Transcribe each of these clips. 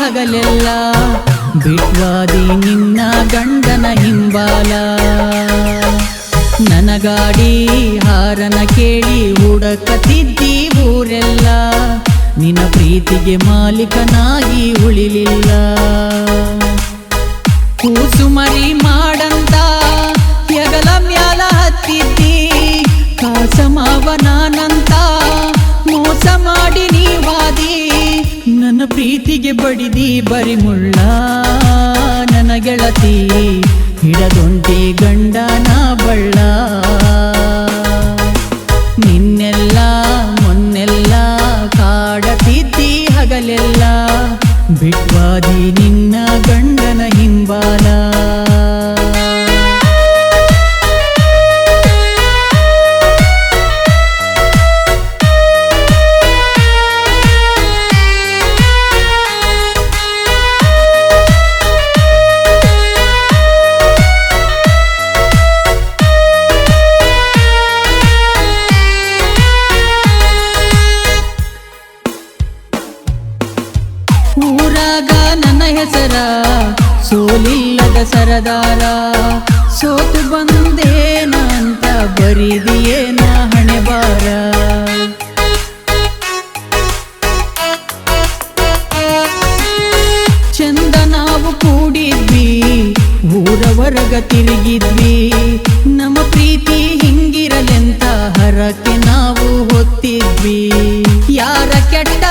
ಹಗಲೆಲ್ಲ ಬಿಟ್ವಾದಿ ನಿನ್ನ ಗಂಡನ ಹಿಂಬಾಲ. ನನಗಾಡಿ ಹಾರನ ಕೇಳಿ ಹುಡಕತಿದ್ದಿ ಊರೆಲ್ಲ. ನಿನ್ನ ಪ್ರೀತಿಗೆ ಮಾಲೀಕನಾಗಿ ಉಳಿಲಿಲ್ಲ. ಕೂಸುಮರಿ ಪ್ರೀತಿಗೆ ಬಡಿದಿ ಬರಿ ಮುಳ್ಳ ನನ್ನ ಗೆಳತಿ. ಹಿಡದೊಂಟಿ ಗಂಡನ ಬಳ್ಳ. ನಿನ್ನೆಲ್ಲ ಮೊನ್ನೆಲ್ಲ ಕಾಡತಿದ್ದಿ ಹಗಲೆಲ್ಲ. ಬಿಟ್ವಾದಿ ನಿನ್ನ ಗಂಡನ ಹಿಂಬಾಲ. ನನ್ನ ಹೆಸರ. ಸೋಲಿಲ್ಲದ ಸರದಾರ. ಸೋತು ಬಂದೇನಂತ ಬರಿದಿಯೇನ ಹಣೆ ಬಾರ. ಚಂದ ನಾವು ಕೂಡಿದ್ವಿ ಊರವರಗ ತಿರುಗಿದ್ವಿ ನಮ್ಮ ಪ್ರೀತಿ ಹಿಂಗಿರಲೆಂತ ಹರಕೆ ನಾವು ಹೊತ್ತಿದ್ವಿ. ಯಾರ ಕೆಟ್ಟ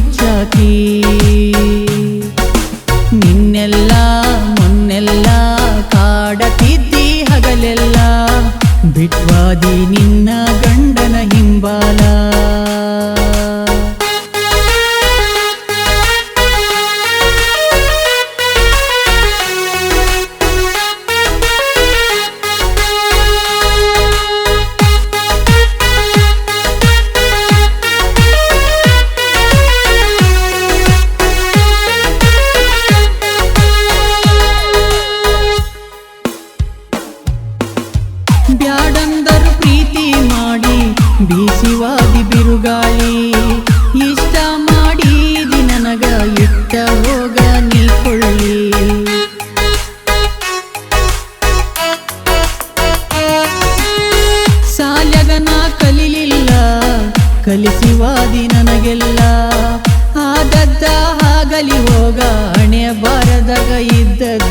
ಮುಚ್ಚಾಕಿ ನಿನ್ನೆಲ್ಲ ಮೊನ್ನೆಲ್ಲ ಕಾಡತಿದ್ದಿ ಹಗಲೆಲ್ಲ. ಬಿಟ್ವಾದಿ ನಿನ್ನ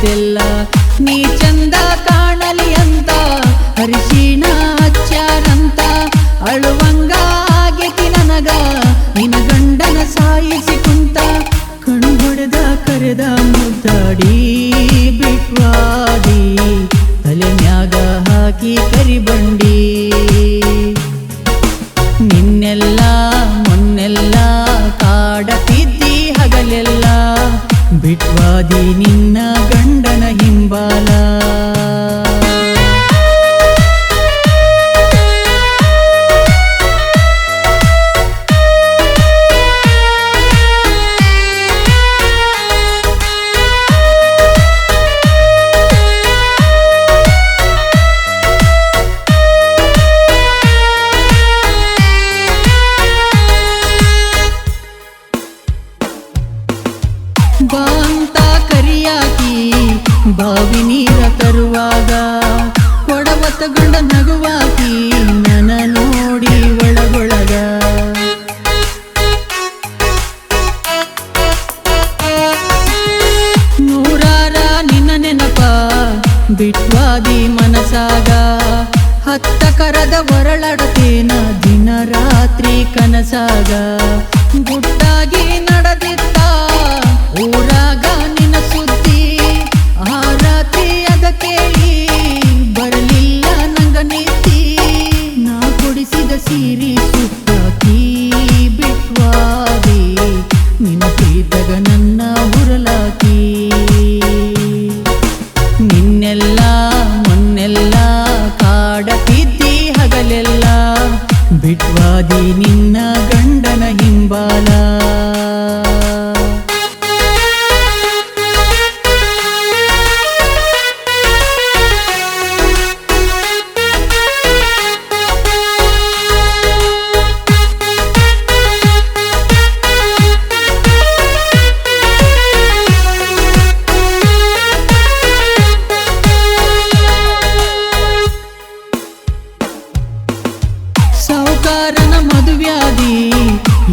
ಇದ್ದದ್ದೆಲ್ಲ ನೀ ಚಂದ ಕಾಣಲಿ ಅಂತ, ಅರಿಶಿಣ ಹಚ್ಚಾರಂತ ಅಳುವಂಗ ಆಗೇತಿ ನನಗ. ನಿನ್ನ ಗಂಡನ ಸಾಯಿಸಿ ಕುಂತ, ಕಣ್ಣು ಹೊಡೆದ ಕರೆದ ಮುದ್ದಾಡಿ ಬಿಟ್ವಾದಿ ತಲೆ ಮ್ಯಾಗ ಹಾಕಿ ಕರಿಬಂಡಿ. ನಿನ್ನೆಲ್ಲ, ಮೊನ್ನೆಲ್ಲ ಕಾಡತಿದ್ದಿ ಹಗಲೆಲ್ಲ, ಬಿಟ್ವಾದಿ ಕನಸಾಗ ಗುಟ್ಟಾಗಿ ಬಿಟ್ವಾದಿ ನಿನ್ನ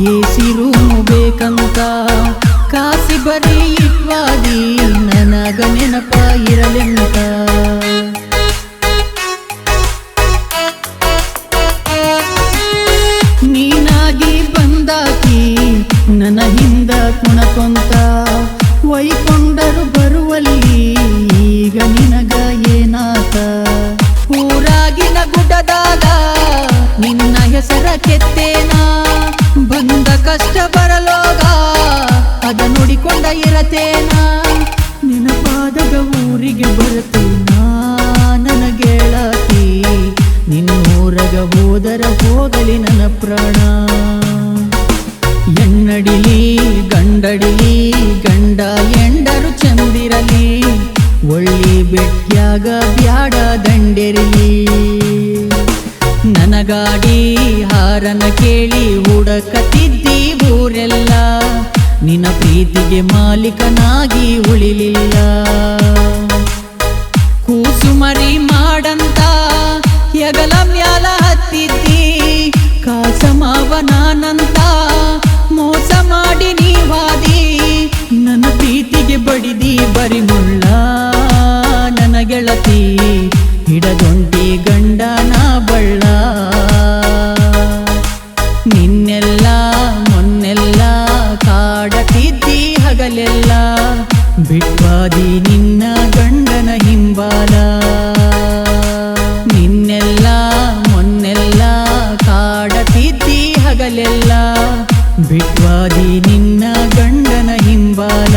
ಏಸಿರು ಬೇಕಂತ ಕಾಸಿ ಬರೀ ಇಟ್ವಾದಿ ನನಗ ನೆನಪ ಇರಲೆಂತ ನೀನಾಗಿ ಬಂದಾಕಿ ನನ್ನ ಹಿಂದ ಕುಣಕೊಂತ ವೈಕೊಂಡರು ಬರುವಲ್ಲಿ ಈಗ ನಿನಗ ಏನಾತ? ಊರಾಗಿನ ಗುಡ್ಡದಾಗ ನಿನ್ನ ಹೆಸರ ಕೆತ್ತೇನ? ಇರತೇನ? ನೆನಪಾದಾಗ ಊರಿಗೆ ಬರತೇನ? ನನಗೇಳತಿ ಗೆಳತಿ ನಿನ್ನೂರಗ ಹೋದರ ಹೋಗಲಿ ನನ್ನ ಪ್ರಾಣ. ಎನ್ನಡಿಲಿ, ಗಂಡಡಿಲಿ, ಗಂಡ ಎಂಡರು ಚಂದಿರಲಿ, ಒಳ್ಳಿ ಬೆಟ್ಟಿಯಾಗ ಬ್ಯಾಡ ದಂಡೆರಿಲಿ. ನನಗಾಡಿ ಹಾರನ ಕೇಳಿ ಹುಡಕತಿದ್ದಿ ಊರೆಲ್ಲ ನಿನ್ನ ಪ್ರೀತಿಗೆ ಮಾಲೀಕನಾಗಿ ಉಳಿಲಿಲ್ಲ. ಕೂಸುಮರಿ ಮಾಡಂತ ಯಗಲ ಮ್ಯಾಲ ಹತ್ತಿದ್ದಿ. ಹಗಲೆಲ್ಲ ಬಿಟ್ವಾದಿ ನಿನ್ನ ಗಂಡನ ಹಿಂಬಾಲ.